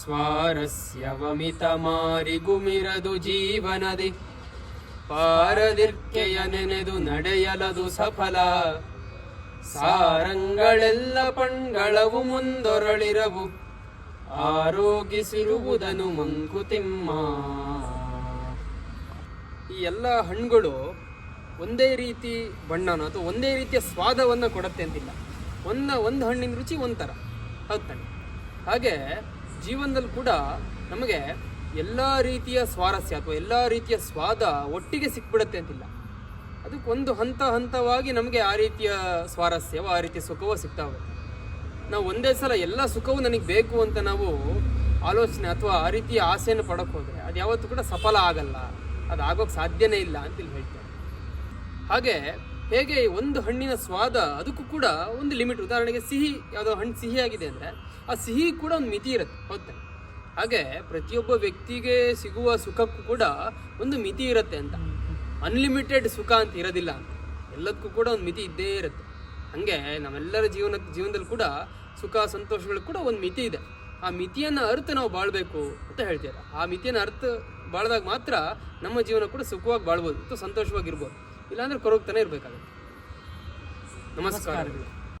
ಸ್ವಾರಸ್ಯವಮಿತಮಾರಿಗುಮಿರದು ಜೀವನದಿ. ಪಾರದಿರ್ಕೆಯ ನೆನೆದು ನಡೆಯಲದು ಸಫಲ. ಸಾರಂಗಳೆಲ್ಲ ಪಣ್ಗಳವು ಮುಂದೊರಳಿರವು. ಆರೋಗಿಸಿರುವುದನು ಮಂಕುತಿಮ್ಮ. ಈ ಎಲ್ಲ ಹಣ್ಣುಗಳು ಒಂದೇ ರೀತಿ ಬಣ್ಣನ ಅಥವಾ ಒಂದೇ ರೀತಿಯ ಸ್ವಾದವನ್ನು ಕೊಡುತ್ತೆ ಅಂತಿಲ್ಲ. ಒಂದ, ಒಂದು ಹಣ್ಣಿನ ರುಚಿ ಒಂಥರ. ಹೌದು ಹಾಗೆ ಜೀವನದಲ್ಲಿ ಕೂಡ ನಮಗೆ ಎಲ್ಲ ರೀತಿಯ ಸ್ವಾರಸ್ಯ ಅಥವಾ ಎಲ್ಲ ರೀತಿಯ ಸ್ವಾದ ಒಟ್ಟಿಗೆ ಸಿಕ್ಬಿಡುತ್ತೆ ಅಂತಿಲ್ಲ. ಅದಕ್ಕೆ ಒಂದು ಹಂತ ಹಂತವಾಗಿ ನಮಗೆ ಆ ರೀತಿಯ ಸ್ವಾರಸ್ಯವೋ, ಆ ರೀತಿಯ ಸುಖವೋ ಸಿಗ್ತಾ ನಾವು ಒಂದೇ ಸಲ ಎಲ್ಲ ಸುಖವೂ ನನಗೆ ಬೇಕು ಅಂತ ನಾವು ಆಲೋಚನೆ ಅಥವಾ ಆ ರೀತಿಯ ಆಸೆಯನ್ನು ಪಡಕ್ಕೆ ಹೋದರೆ ಅದು ಯಾವತ್ತೂ ಕೂಡ ಸಫಲ ಆಗಲ್ಲ. ಅದು ಆಗೋಕ್ಕೆ ಸಾಧ್ಯನೇ ಇಲ್ಲ ಅಂತ ಇಲ್ಲಿ ಹೇಳ್ತಾರೆ ಹಾಗೆ ಹೇಗೆ ಒಂದು ಹಣ್ಣಿನ ಸ್ವಾದ, ಅದಕ್ಕೂ ಕೂಡ ಒಂದು ಲಿಮಿಟ್. ಉದಾಹರಣೆಗೆ ಸಿಹಿ, ಯಾವುದೋ ಹಣ್ಣು ಆಗಿದೆ ಅಂದರೆ ಆ ಸಿಹಿ ಕೂಡ ಒಂದು ಮಿತಿ ಇರುತ್ತೆ, ಹೌದು? ಹಾಗೆ ಪ್ರತಿಯೊಬ್ಬ ವ್ಯಕ್ತಿಗೆ ಸಿಗುವ ಸುಖಕ್ಕೂ ಕೂಡ ಒಂದು ಮಿತಿ ಇರುತ್ತೆ ಅಂತ. ಅನ್ಲಿಮಿಟೆಡ್ ಸುಖ ಅಂತ ಇರೋದಿಲ್ಲ ಅಂತ. ಎಲ್ಲದಕ್ಕೂ ಕೂಡ ಒಂದು ಮಿತಿ ಇದ್ದೇ ಇರುತ್ತೆ. ಹಾಗೆ ನಮ್ಮೆಲ್ಲರ ಜೀವನ, ಜೀವನದಲ್ಲಿ ಕೂಡ ಸುಖ, ಸಂತೋಷಗಳು ಕೂಡ ಒಂದು ಮಿತಿ ಇದೆ. ಆ ಮಿತಿಯನ್ನು ಅರ್ಥ ನಾವು ಬಾಳ್ಬೇಕು ಅಂತ ಹೇಳ್ತೀರ. ಆ ಮಿತಿಯನ್ನು ಅರ್ಥ ಬಾಳ್ದಾಗ ಮಾತ್ರ ನಮ್ಮ ಜೀವನ ಕೂಡ ಸುಖವಾಗಿ ಬಾಳ್ಬೋದು ಅಥವಾ ಸಂತೋಷವಾಗಿರ್ಬೋದು ಇಲ್ಲಾಂದ್ರೆ ಕೊರಗ್ತಾನೆ ಇರಬೇಕಾಗುತ್ತೆ. ನಮಸ್ಕಾರಗಳು